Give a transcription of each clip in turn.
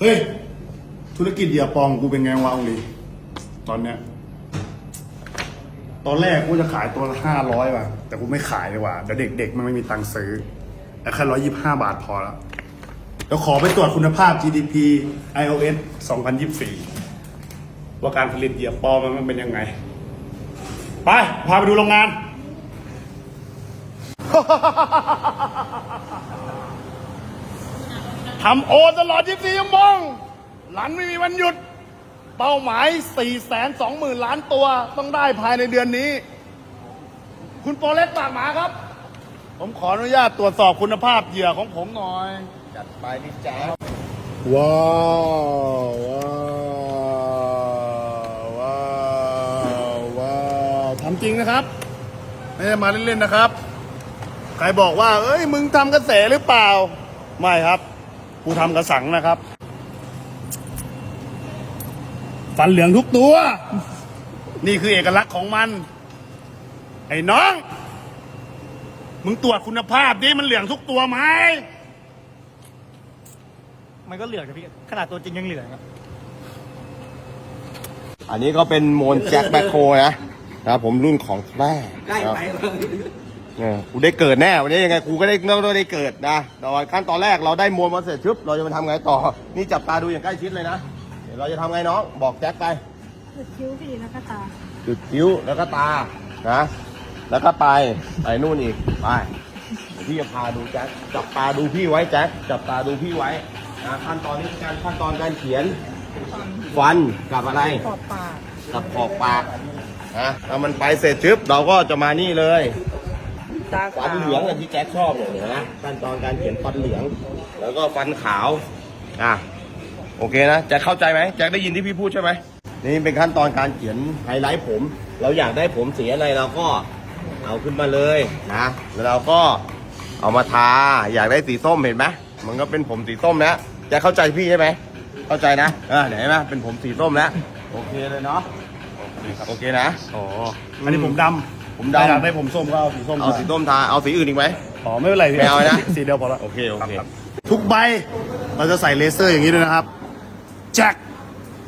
เฮ้ย ธุรกิจเหยื่อปอมกูเป็นไงวะองลีตอนเนี้ย ตอนแรกกูจะขายตัวละห้าร้อยว่ะ แต่กูไม่ขายดีกว่าเดี๋ยวเด็ก ๆ มันไม่มีตังค์ซื้อแต่แค่ร้อยยี่ห้าบาทพอแล้ว เดี๋ยวขอไปตรวจคุณภาพ GDP iOS 2024 ว่าการผลิตเหยื่อปอมมันเป็นยังไง ไป พาไปดูโรงงาน ทำโอตลอด 24 ชั่วโมงหลันไม่มีวันหยุด เป้าหมาย 4 2 0 0 0 0 ล้านตัวต้องได้ภายในเดือนนี้ คุณโปรเล็กปากหมาครับ ผมขออนุญาตตรวจสอบคุณภาพเหยื่อของผมหน่อย จัดไปพี่แจ๊คว้าวว้าวว้าวว้าวทำจริงนะครับ ไม่ได้มาเล่นๆนะครับ ใครบอกว่า เอ้ย มึงทำกระแสหรือเปล่า ไม่ครับ กูทำกระสังนะครับ ฟันเหลืองทุกตัว นี่คือเอกลักษณ์ของมัน ไอ้น้อง มึงตรวจคุณภาพดิมันเหลืองทุกตัวไหม มันก็เหลืองนะพี่ ขนาดตัวจริงยังเหลืองอะอันนี้ก็เป็นโมนแจ็คแบ็คโฮนะนะครับผมรุ่นของแท้ใกล้ไปนะครับ เนี่ยกูได้เกิดแน่วันนี้ยังไงกูก็ได้เริ่มต้นได้เกิดนะตอนขั้นตอนแรกเราได้มวลมาเสร็จชุบเราจะมาทำไงต่อ นี่จับตาดูอย่างใกล้ชิดเลยนะเดี๋ยวเราจะทำไงน้องบอกแจ็คไปจุดคิ้วพี่แล้วก็ตาจุดคิ้วแล้วก็ตานะ แล้วก็ไปไปนู่นอีกไปเดี๋ยวพี่จะพาดูแจ็คจับตาดูพี่ไว้แจ็คจับตาดูพี่ไว้นะขั้นตอนนี้คือการขั้นตอนการเขียนฟันกับอะไรขอบปากกับขอบปากนะถ้ามันไปเสร็จชึบเราก็จะมานี่เลย ตาฟันเหลืองอย่างที่แจ็คชอบเนี่ยเห็นะขั้นตอนการเขียนฟันเหลือง แล้วก็ฟันขาว อะ โอเคนะแจ็คเข้าใจไหมแจ็คได้ยินที่พี่พูดใช่ไหมนี่เป็นขั้นตอนการเขียนไฮไลท์ผม เราอยากได้ผมสีอะไรเราก็เอาขึ้นมาเลยนะแล้วเราก็เอามาทาอยากได้สีส้มเห็นไหมมันก็เป็นผมสีส้มแล้วแจ็คเข้าใจพี่ใช่ไหมเข้าใจนะเออเดี๋ยวเห็นไหมเป็นผมสีส้มแล้วโอเคเลยเนาะโอเคนะอ๋ออันนี้ผมดำ ผมดำ ถ้าอยากได้ผมส้มก็เอาสีส้มเอาสีส้มทา เอาสีอื่นอีกไหม อ๋อไม่เป็นไรพี่ไม่เอานะ สีเดียวพอละโอเค โอเค รับทุกใบเราจะใส่เลเซอร์อย่างนี้ด้วยนะครับแจ็ค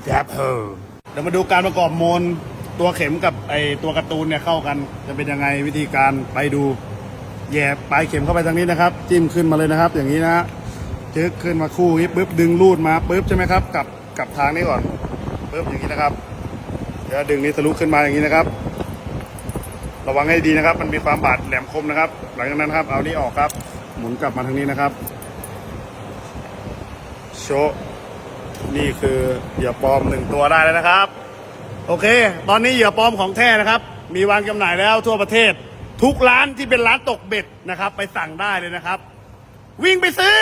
แจ็คเฮอร์เดี๋ยวมาดูการประกอบโมนตัวเข็มกับไอตัวการ์ตูนเนี่ยเข้ากัน จะเป็นยังไงวิธีการไปดูแย่ปลายเข็มเข้าไปทางนี้นะครับ จิ้มขึ้นมาเลยนะครับ อย่างนี้นะฮะจึ๊กขึ้นมาคู่นี้ปุ๊บดึงรูดมาปุ๊บใช่ไหมครับกลับกลับทางนี้ก่อนปุ๊บอย่างนี้นะครับ เดี๋ยวดึงนี้ทะลุขึ้นมาอย่างนี้นะครับ ระวังให้ดีนะครับ มันมีความบาดแหลมคมนะครับ หลังจากนั้นครับ เอานี้ออกครับ หมุนกลับมาทางนี้นะครับ โชนี่คือเหยื่อปลอมหนึ่งตัวได้แล้วนะครับ โอเค ตอนนี้เหยื่อปลอมของแท้นะครับ มีวางจำหน่ายแล้วทั่วประเทศ ทุกร้านที่เป็นร้านตกเบ็ดนะครับ ไปสั่งได้เลยนะครับ วิ่งไปซื้อ